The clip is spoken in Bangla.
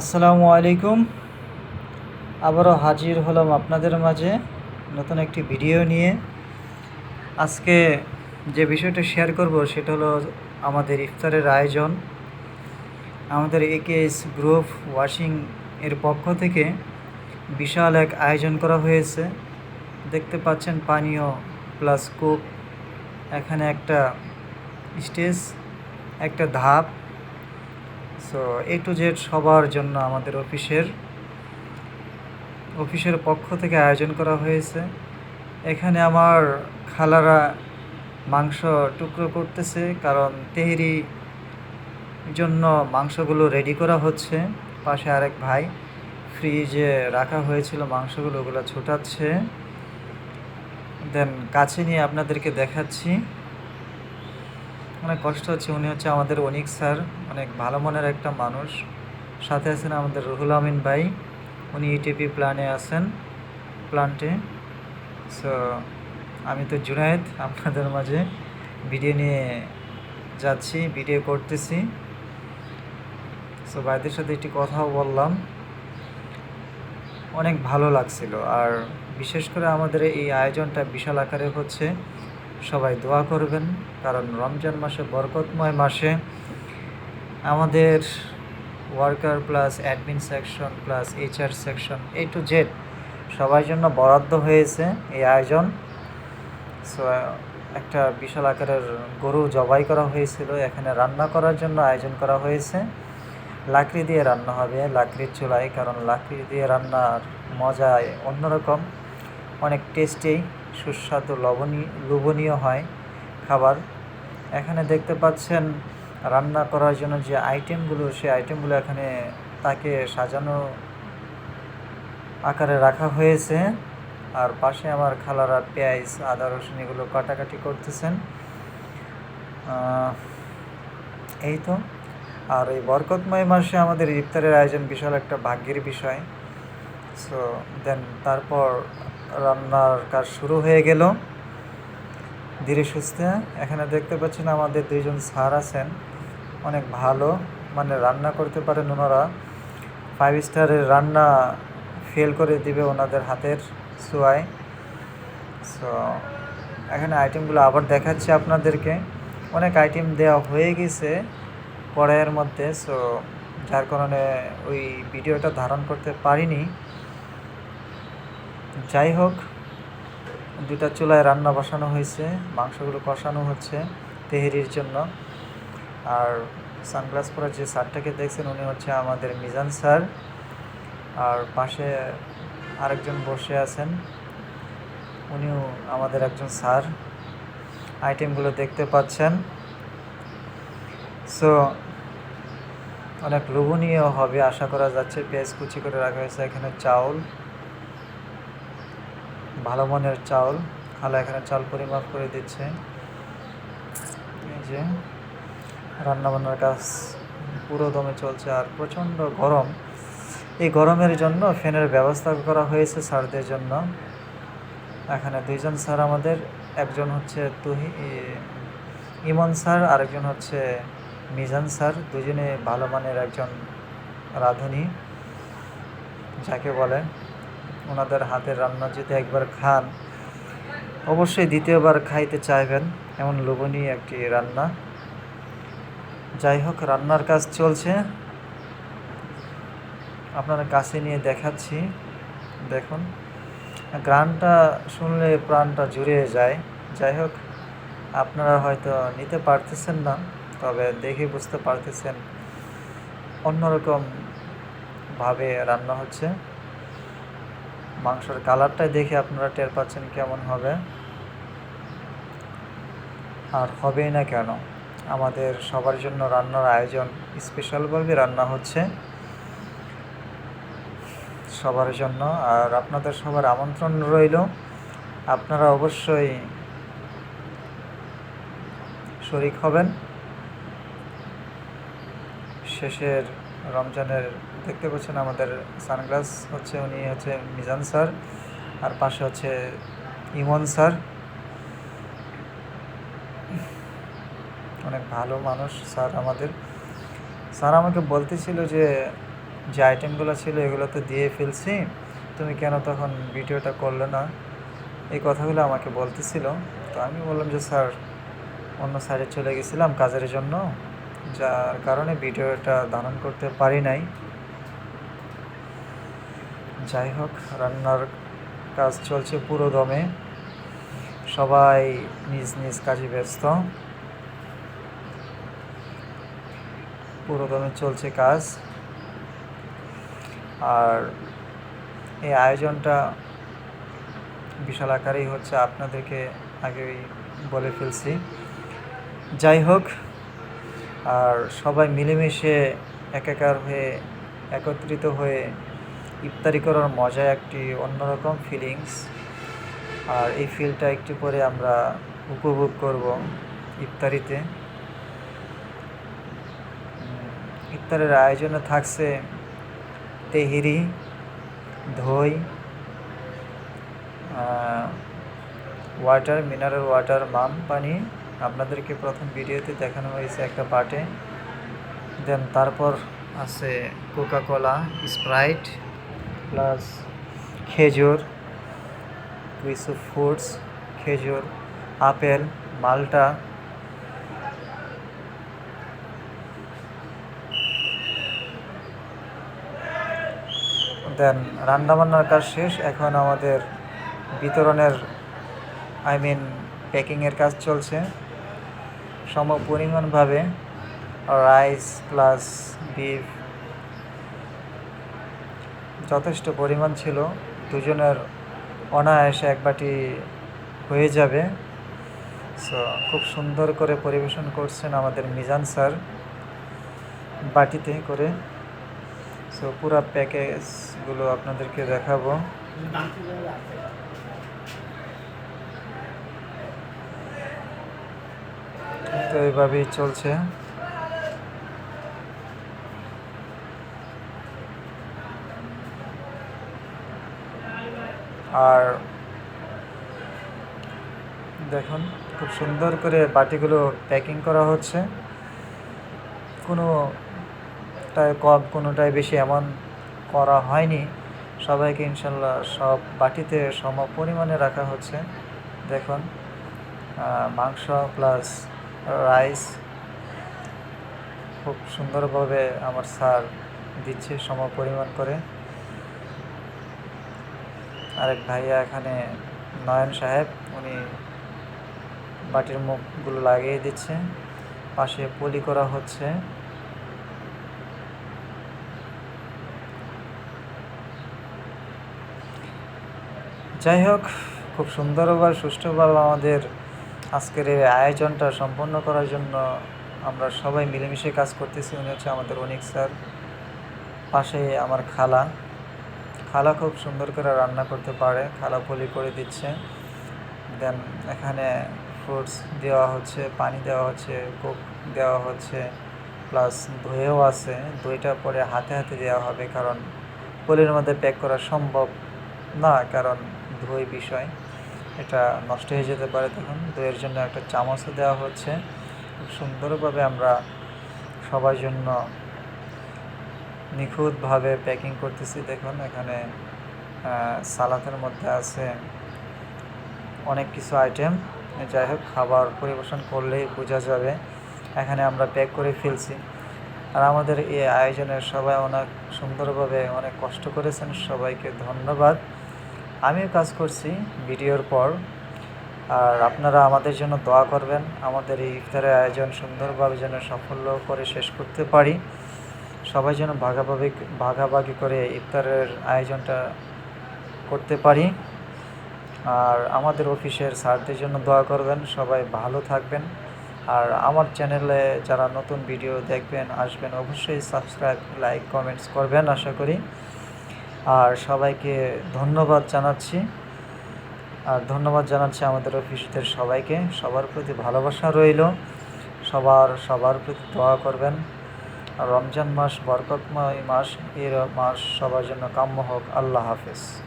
আসসালামু আলাইকুম। আবারও হাজির হলাম আপনাদের মাঝে নতুন একটি ভিডিও নিয়ে। আজকে যে বিষয়টা শেয়ার করব সেটা হলো আমাদের ইফতারের আয়োজন। আমাদের একেএস গ্রুপ ওয়াশিং এর পক্ষ থেকে বিশাল এক আয়োজন করা হয়েছে। দেখতে পাচ্ছেন পানীয় প্লাস কোক। এখানে একটা স্টেজ, একটা ধাপ। সো এ টু জেড সবার জন্য আমাদের অফিসের অফিসের পক্ষ থেকে আয়োজন করা হয়েছে। এখানে আমার খালারা মাংস টুকরো করতেছে, কারণ তেহেরি জন্য মাংসগুলো রেডি করা হচ্ছে। পাশে আরেক ভাই ফ্রিজে রাখা হয়েছিল, মাংসগুলো ওগুলো ছোটাচ্ছে। দেন কাছে নিয়ে আপনাদেরকে দেখাচ্ছি। অনেক কষ্ট হচ্ছে, উনি হচ্ছে আমাদের অনিক স্যার, অনেক ভালো মনের একটা মানুষ। সাথে আছেন আমাদের রুহুল আমিন ভাই, উনি ইটিপি প্ল্যানে আছেন প্ল্যান্টে সো আমি তো জুনায়েদ, আপনাদের মাঝে ভিডিও নিয়ে যাচ্ছি ভিডিও করতেছি। সো ভাইদের সাথে একটি কথাও বললাম। অনেক ভালো লাগছিল। আর বিশেষ করে আমাদের এই আয়োজনটা বিশাল আকারে হচ্ছে। সবাই দোয়া করবেন, কারণ রমজান মাসে বরকতময় মাসে আমাদের worker plus admin section plus HR section A to Z সবার জন্য বরাদ্দ হয়েছে এই আয়োজন। সো একটা বিশাল আকারের গরু জবাই করা হয়েছিল, এখানে রান্না করার জন্য আয়োজন করা হয়েছে। লাকড়ি দিয়ে রান্না হবে, লাকড়ির চুলায়, কারণ লাকড়ি দিয়ে রান্নার মজায় অন্যরকম, অনেক টেস্টি। সুস্বাদু লবণীয় লোভনীয় হয় খাবার। এখানে দেখতে পাচ্ছেন রান্না করার জন্য যে আইটেমগুলো সেই আইটেমগুলো এখানে তাকে সাজানো আকারে রাখা হয়েছে। আর পাশে আমার খালারা পেঁয়াজ, আদা, রসুন এগুলো কাটাকাটি করতেছেন। এই তো। আর এই বরকতময় মাসে আমাদের ইফতারের আয়োজন বিশাল একটা ভাগ্যের বিষয়। সো দেন তারপর রান্নার কাজ শুরু হয়ে গেল। ধীরে সুস্থে। এখানে দেখতে পাচ্ছেন আমাদের দুইজন স্যার আছেন। অনেক ভালো মানে রান্না করতে পারেন ওনারা। ফাইভ স্টারের রান্না ফেল করে দিবে ওনাদের হাতের সোয়ায়। সো এখানে আইটেমগুলো আবার দেখাচ্ছি আপনাদেরকে। অনেক আইটেম দেওয়া হয়ে গেছে কড়াইয়ের মধ্যে। সো যার কারণে ওই ভিডিওটা ধারণ করতে পারিনি। যাই হোক দুটা চুলায় রান্না বসানো হয়েছে, মাংসগুলো কষানো হচ্ছে তেহেরির জন্য। আর সানগ্লাস পরা যে স্যারটাকে দেখছেন, উনি হচ্ছে আমাদের মিজান স্যার। আর পাশে আরেকজন বসে আছেন, উনিও আমাদের একজন স্যার। আইটেমগুলো দেখতে পাচ্ছেন। সো, অনেক লোভনীয় হবে, আশা করা যাচ্ছে। পেঁয়াজ কুচি করে রাখা হয়েছে এখানে চাউল। ভালো মানের চাউল। খালা এখানে চাল পরিমাপ করে দিচ্ছে। এই যে, রান্নাবান্নার কাজ পুরো দমে চলছে আর প্রচণ্ড গরম। এই গরমের জন্য ফ্যানের ব্যবস্থা করা হয়েছে স্যারদের জন্য। এখানে দুইজন স্যার আমাদের, একজন হচ্ছে তুহি ইমন স্যার, আরেকজন হচ্ছে মিজান স্যার। দুজনে ভালো মানের একজন রাঁধুনি, যাকে বলে। ওনাদের হাতের রান্না যদি একবার খান, অবশ্যই দ্বিতীয়বার খাইতে চাইবেন। এমন লোভনীয় একটি রান্না। যাই হোক রান্নার কাজ চলছে। আপনার কাছে নিয়ে দেখাচ্ছি। দেখুন, গ্রানটা শুনলে প্রাণটা জুড়িয়ে যায়। যাই হোক আপনারা হয়তো নিতে পারতেছেন না, তবে দেখে বুঝতে পারতেছেন অন্যরকম ভাবে রান্না হচ্ছে। মাংসের কালারটাই দেখে আপনারা টের পাচ্ছেন কেমন হবে। আর হবেই না কেন, আমাদের সবার জন্য রান্নার আয়োজন স্পেশালভাবে রান্না হচ্ছে সবার জন্য। আর আপনাদের সবার আমন্ত্রণ রইল, আপনারা অবশ্যই শরিক হবেন। শেষের রমজানের, দেখতে পাচ্ছেন আমাদের সানগ্লাস হচ্ছে উনি হচ্ছে মিজান স্যার, আর পাশে হচ্ছে ইমন স্যার। অনেক ভালো মানুষ স্যার আমাদের। স্যার আমাকে বলতেছিল যে যে আইটেমগুলো ছিল এগুলো তো দিয়ে ফেলছি, তুমি কেন তখন ভিডিওটা করলে না? এই কথাগুলো আমাকে বলতেছিল। তো আমি বললাম যে, স্যার, অন্য সাইডে চলে গেছিলাম কাজের জন্য। যার কারণে ভিডিওটা ধারণ করতে পারি নাই। যাই হোক, রান্নার কাজ চলছে পুরো দমে সবাই নিজ নিজ কাজে ব্যস্ত। পুরো দমে চলছে কাজ। আর এই আয়োজনটা বিশাল আকারেই হচ্ছে, আপনাদেরকে আগেই বলে ফেলছি। যাই হোক আর সবাই মিলেমিশে একাকার হয়ে, একত্রিত হয়ে ইফতারি করার মজা একটি অন্যরকম ফিলিংস আর এই ফিলটা একটু পরে আমরা উপভোগ করব ইফতারিতে। ইফতারের আয়োজনে থাকছে তেহিরি ধই ওয়াটার মিনারেল ওয়াটার মাম পানি আপনাদেরকে প্রথম ভিডিওতে দেখানো হয়েছে একটা পার্টে দেন তারপর আছে কোকা কোলা স্প্রাইট প্লাস খেজুর কিছু ফ্রুটস খেজুর, আপেল, মালটা। দেন রান্নাবান্নার কাজ শেষ, এখন আমাদের বিতরণের আই মিন প্যাকিংয়ের কাজ চলছে। সম পরিমাণভাবে রাইস প্লাস বিফ যথেষ্ট পরিমাণ ছিল। দুজনের অনায়াসে এক বাটি হয়ে যাবে। সো খুব সুন্দর করে পরিবেশন করছেন আমাদের মিজান স্যার। বাটিতে করে। সো পুরো প্যাকেজগুলো আপনাদেরকে দেখাবো। তো এইভাবেই চলছে। আর দেখুন, খুব সুন্দর করে বাটিগুলো প্যাকিং করা হচ্ছে। কোনোটায় কম, কোনোটায় বেশি এমন করা হয়নি। সবাইকে ইনশাল্লাহ সব বাটিতে সম পরিমাণে রাখা হচ্ছে। দেখুন মাংস প্লাস রাইস। খুব সুন্দরভাবে আমার স্যার দিচ্ছে সম পরিমাণ করে। আরেক ভাইয়া এখানে নয়ন সাহেব, উনি বাটির মুখগুলো লাগিয়ে দিচ্ছে। পাশে পলি করা হচ্ছে। যাই হোক, খুব সুন্দরভাবে, সুষ্ঠুভাবে আমাদের আজকের এই আয়োজনটা সম্পন্ন করার জন্য আমরা সবাই মিলেমিশে কাজ করতেছি। উনি হচ্ছে আমাদের অনিক স্যার, পাশে আমার খালা। খালা খুব সুন্দর করে রান্না করতে পারে, খালা পলি করে দিচ্ছে। দেন এখানে ফ্রুটস দেওয়া হচ্ছে, পানি দেওয়া হচ্ছে কোক দেওয়া হচ্ছে প্লাস দইও আছে। দইটা পরে হাতে হাতে দেওয়া হবে, কারণ পলির মধ্যে প্যাক করা সম্ভব না, কারণ দই বিষয়। এটা নষ্ট হয়ে যেতে পারে। তখন দইয়ের জন্য একটা চামচও দেওয়া হচ্ছে। খুব সুন্দরভাবে আমরা সবার জন্য নিখুঁতভাবে প্যাকিং করতেছি। দেখুন, এখানে সালাতের মধ্যে আছে অনেক কিছু আইটেম। যাই হোক, খাবার পরিবেশন করলেই বোঝা যাবে। এখানে আমরা প্যাক করে ফেলছি। আর আমাদের এই আয়োজনের সবাই অনেক সুন্দরভাবে অনেক কষ্ট করেছেন। সবাইকে ধন্যবাদ। আমিও কাজ করছি ভিডিওর পর, আর আপনারা আমাদের জন্য দোয়া করবেন। আমাদের এই ইফতারের আয়োজন সুন্দরভাবে যেন সাফল্য করে শেষ করতে পারি। সবাই যেন ভাগাভাগি ভাগাভাগি করে ইফতারের আয়োজনটা করতে পারি। আর আমাদের অফিসের স্যারদের জন্য দোয়া করবেন, সবাই ভালো থাকবেন। আর আমার চ্যানেলে যারা নতুন ভিডিও দেখবেন, আসবেন, অবশ্যই সাবস্ক্রাইব, লাইক, কমেন্টস করবেন, আশা করি। আর সবাইকে ধন্যবাদ জানাচ্ছি। আর ধন্যবাদ জানাচ্ছি আমাদের অফিসদের সবাইকে। সবার প্রতি ভালোবাসা রইল। সবার সবার প্রতি দোয়া করবেন। আর রমজান মাস বরকতময় মাস, এর মাস সবার জন্য কাম্য হোক। আল্লাহ হাফেজ।